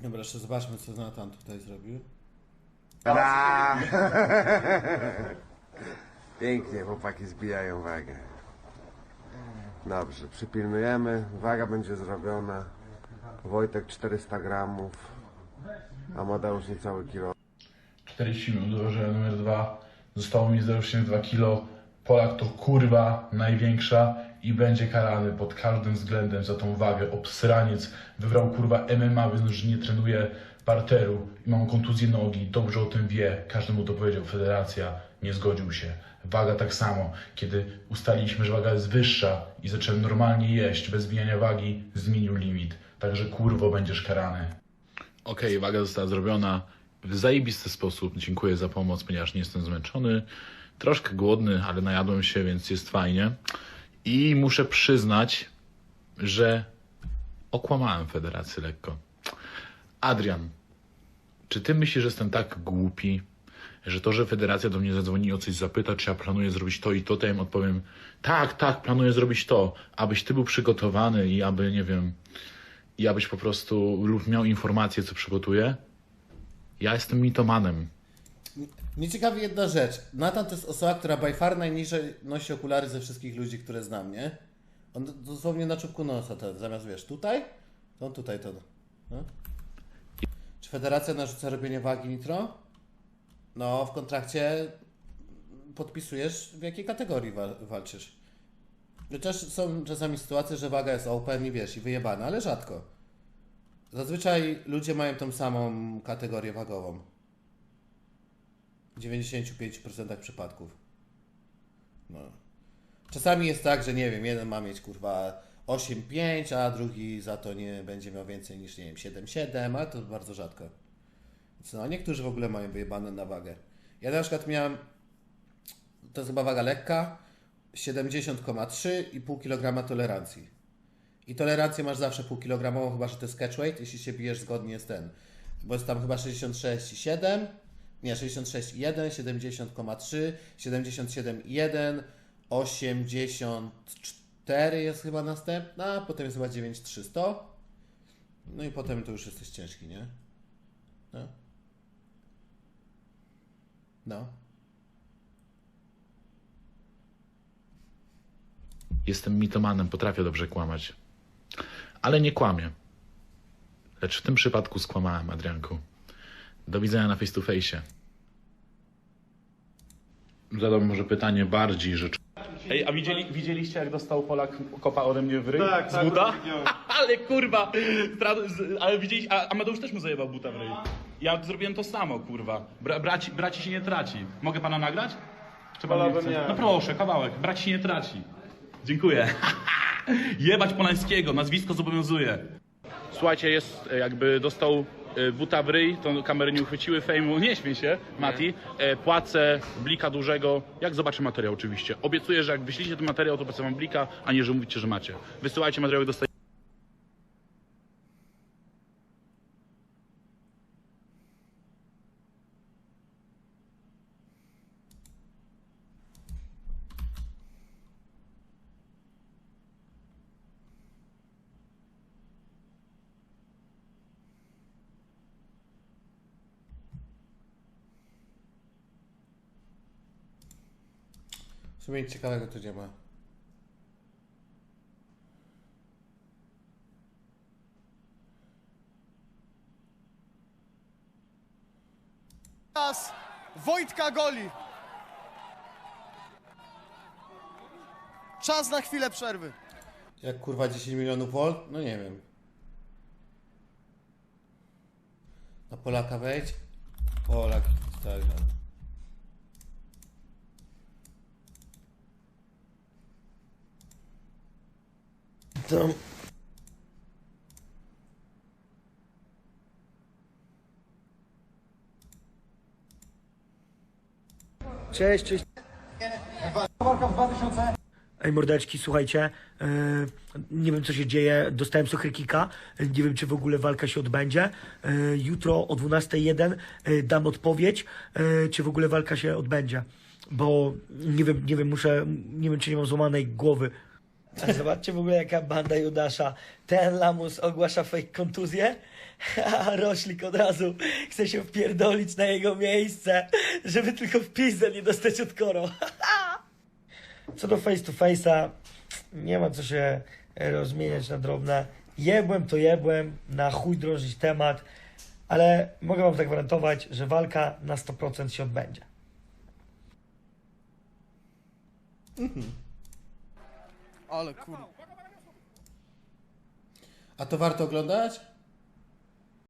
Dobra, jeszcze zobaczmy, co Nathan tutaj zrobił. Ra! Pięknie, chłopaki zbijają wagę. Dobrze, przypilnujemy. Waga będzie zrobiona. Wojtek 400 gramów. Amadeusz niecały kilo. 40 minut dołożyłem numer 2. Zostało mi 0,2 kg. Polak to kurwa największa i będzie karany pod każdym względem za tą wagę. Obsraniec wybrał kurwa MMA, więc już nie trenuje parteru i mam kontuzję nogi. Dobrze o tym wie. Każdy mu to powiedział. Federacja nie zgodził się. Waga tak samo. Kiedy ustaliliśmy, że waga jest wyższa i zacząłem normalnie jeść bez zmieniania wagi, zmienił limit. Także kurwo będziesz karany. Okej, waga została zrobiona w zajebisty sposób. Dziękuję za pomoc, ponieważ nie jestem zmęczony. Troszkę głodny, ale najadłem się, więc jest fajnie. I muszę przyznać, że okłamałem federację lekko. Adrian, czy ty myślisz, że jestem tak głupi, że to, że federacja do mnie zadzwoni o coś zapyta, czy ja planuję zrobić to i to, to ja im odpowiem, tak, tak, planuję zrobić to, abyś ty był przygotowany i aby, nie wiem, i abyś po prostu lub miał informację, co przygotuję. Ja jestem mitomanem. Mnie ciekawi jedna rzecz. Nathan to jest osoba, która by far najniżej nosi okulary ze wszystkich ludzi, które znam, nie? On dosłownie na czubku nosa to, zamiast wiesz, tutaj, to on tutaj to. No. Czy federacja narzuca robienie wagi nitro? No, w kontrakcie podpisujesz, w jakiej kategorii wa- walczysz. Chociaż są czasami sytuacje, że waga jest open i wiesz, i wyjebana, ale rzadko. Zazwyczaj ludzie mają tą samą kategorię wagową. W 95% przypadków. No. Czasami jest tak, że nie wiem, jeden ma mieć kurwa 8,5, a drugi za to nie będzie miał więcej niż, nie wiem, 7,7, ale to bardzo rzadko. No, niektórzy w ogóle mają wyjebane na wagę. Ja na przykład miałem, to jest chyba waga lekka, 70,3 i pół kg tolerancji. I tolerancję masz zawsze pół kilogramową, chyba że to jest catch weight, jeśli się bijesz zgodnie z ten. Bo jest tam chyba 66,7, nie, 66,1, 70,3, 77,1, 84 jest chyba następna, potem jest chyba 9,300. No i potem to już jesteś ciężki, nie? No. No. Jestem mitomanem, potrafię dobrze kłamać. Ale nie kłamię. Lecz w tym przypadku skłamałem, Adrianku. Do widzenia na face to face. Zadam może pytanie bardziej rzeczowe. Ej, a widzieli, widzieliście jak dostał Polak kopa ode mnie w ryj? Tak, z tak, buta? widziałem. ale kurwa! Z- Ale widzieliście, a Amadeusz też mu zajebał buta w ryj. Ja zrobiłem to samo, kurwa. Bra- braci, braci się nie traci. Mogę pana nagrać? Czy pan nie Wolałbym chce? nie. No proszę, kawałek. Braci się nie traci. Dziękuję. Jebać Polańskiego, nazwisko zobowiązuje. Słuchajcie, jest e, jakby dostał buta w ryj, to kamery nie uchwyciły fejmu, nie śmiej się, Mati. E, Płacę blika dużego, jak zobaczę materiał oczywiście. Obiecuję, że jak wyślicie ten materiał, to płacę wam blika, a nie, że mówicie, że macie. Wysyłajcie materiał, jak dostajecie. Sumie nic ciekawego tu nie ma. Teraz Wojtka Goli. Czas na chwilę przerwy. Jak kurwa 10 milionów volt? No nie wiem. Na Polaka wejdź. Polak, tak. no. To... Cześć, cześć. Ej mordeczki, słuchajcie, e, nie wiem co się dzieje, dostałem sochrekika, nie wiem czy w ogóle walka się odbędzie. E, jutro o 12.01 e, dam odpowiedź, e, czy w ogóle walka się odbędzie, bo nie wiem, nie wiem, muszę, nie wiem czy nie mam złamanej głowy. A zobaczcie w ogóle jaka banda Judasza. Ten lamus ogłasza fake kontuzję, a Roślik od razu chce się wpierdolić na jego miejsce, żeby tylko w pizdę nie dostać od koro. Co do face to face'a, nie ma co się rozmieniać na drobne. Jebłem to jebłem, na chuj drążyć temat, ale mogę wam zagwarantować, że walka na 100% się odbędzie. Ale kurwa. A to warto oglądać?